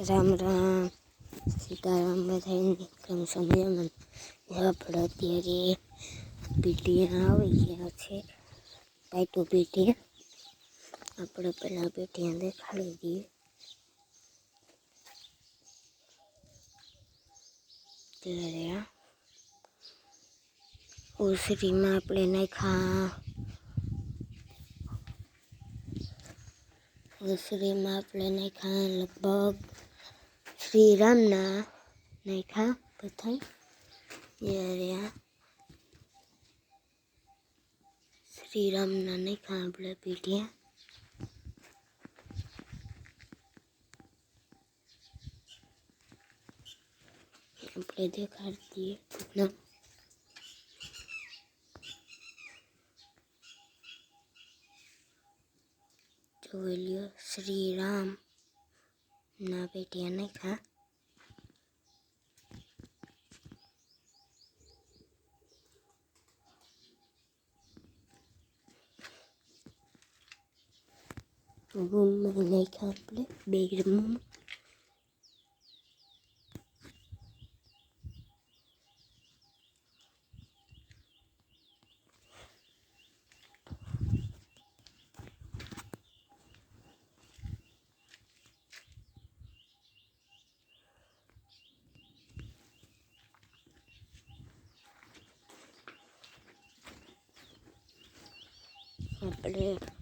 રામ રામ. સીતારામ બધાને છો મજામાં આપણે અત્યારે પીટીયા આવી ગયા છે. પાટો પીટીયા આપણે પહેલાં પીટીયા દેખાડી દઈએ. ત્યારે ઓસરીમાં આપણે નાખા ઓસરીમાં આપણે નાખા લગભગ શ્રીરામના નાખ્યા બધા શ્રીરામના નાખ્યા આપણે પીઢિયા આપણે દેખાડતીએ ના જોઈ લ્યો શ્રી રામ ના પેટીયા નાખ્યા اللهم إليك ربي بيرمم Yeah.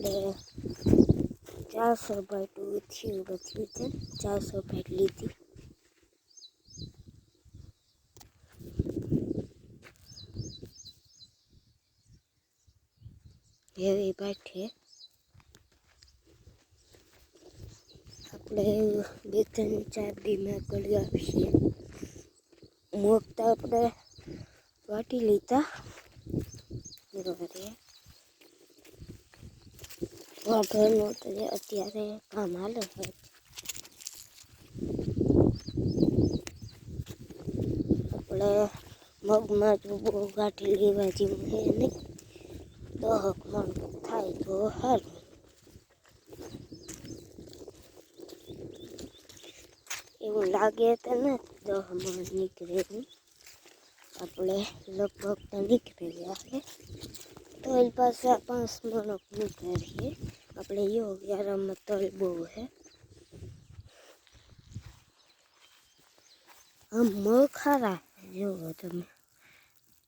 मैंने चार सौ रुपये टू तो थी मछली थी चार सौ रुपये ली थी। ये भी बैठे अपने चाय भी मैं कर लिया मुफ़्त अपने बाटी लेता मेरा વાઢવાનું તો અત્યારે કામ હાલે છે આપણે મગમાં જો બહુ ગાંઠી લેવા જેવું છે નહીં દહક મણ થાય તો સારું એવું લાગે તો ને દહ મણ નીકળે આપણે લગભગ તો નીકળી ગયા છે તલ પાસે પાંચ મણક નીકળીએ આપણે યોગ્યારામાં તલ બહુ છે આમ મગ ખારા જુઓ તમે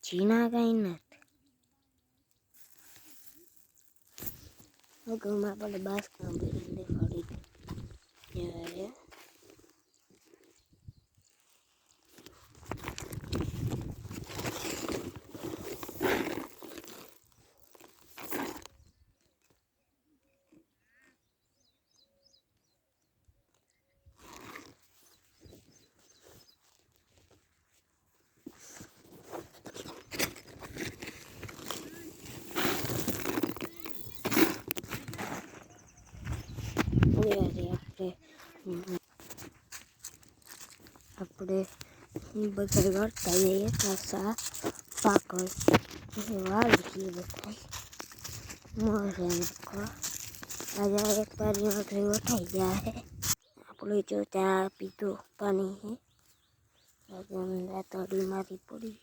ઝીણા કાંઈ નથી મગમાં આપણે બાસકા ભરીને દેખાડી દઈએ ત્યારે આપણે આપણે બધા જઈએ પાછા પાકળ વાળીએ બધા મરે આજે એક નોકરી ઉઠાઈ ગયા છે આપણે જો ચા પીધો પાણી છે તળી મારી પડી